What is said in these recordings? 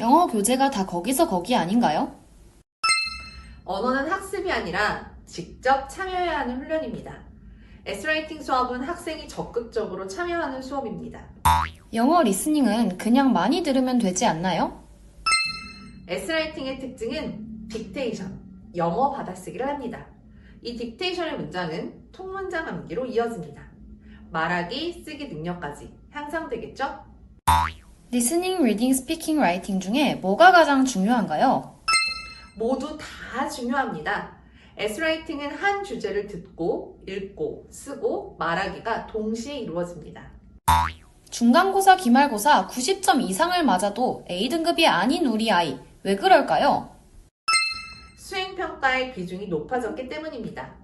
영어 교재가 다 거기서 거기 아닌가요? 언어는 학습이 아니라 직접 참여해야 하는 훈련입니다. S라이팅 수업은 학생이 적극적으로 참여하는 수업입니다. 영어 리스닝은 그냥 많이 들으면 되지 않나요? S라이팅의 특징은 딕테이션, 영어 받아쓰기를 합니다. 이 딕테이션의 문장은 통문장 암기로 이어집니다. 말하기, 쓰기 능력까지 향상되겠죠? 리스닝, 리딩, 스피킹, 라이팅 중에 뭐가 가장 중요한가요? 모두 다 중요합니다. S라이팅은 한 주제를 듣고, 읽고, 쓰고, 말하기가 동시에 이루어집니다. 중간고사, 기말고사 90점 이상을 맞아도 A등급이 아닌 우리 아이. 왜 그럴까요? 수행평가의 비중이 높아졌기 때문입니다.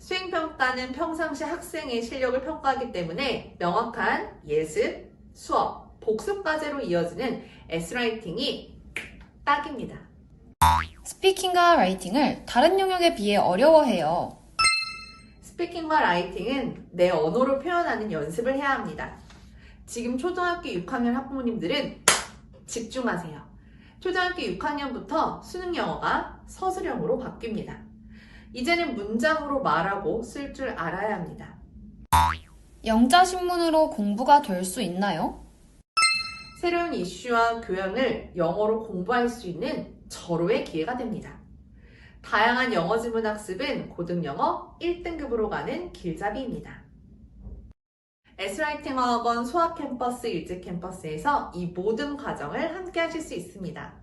수행평가는 평상시 학생의 실력을 평가하기 때문에 명확한 예습, 수업, 복습과제로 이어지는 S라이팅이 딱입니다. 스피킹과 라이팅을 다른 영역에 비해 어려워해요. 스피킹과 라이팅은 내 언어로 표현하는 연습을 해야 합니다. 지금 초등학교 6학년 학부모님들은 집중하세요. 초등학교 6학년부터 수능 영어가 서술형으로 바뀝니다. 이제는 문장으로 말하고 쓸 줄 알아야 합니다. 영자 신문으로 공부가 될 수 있나요? 새로운 이슈와 교양을 영어로 공부할 수 있는 절호의 기회가 됩니다. 다양한 영어 지문 학습은 고등영어 1등급으로 가는 길잡이입니다. S라이팅 어학원 소학 캠퍼스 일제 캠퍼스에서 이 모든 과정을 함께 하실 수 있습니다.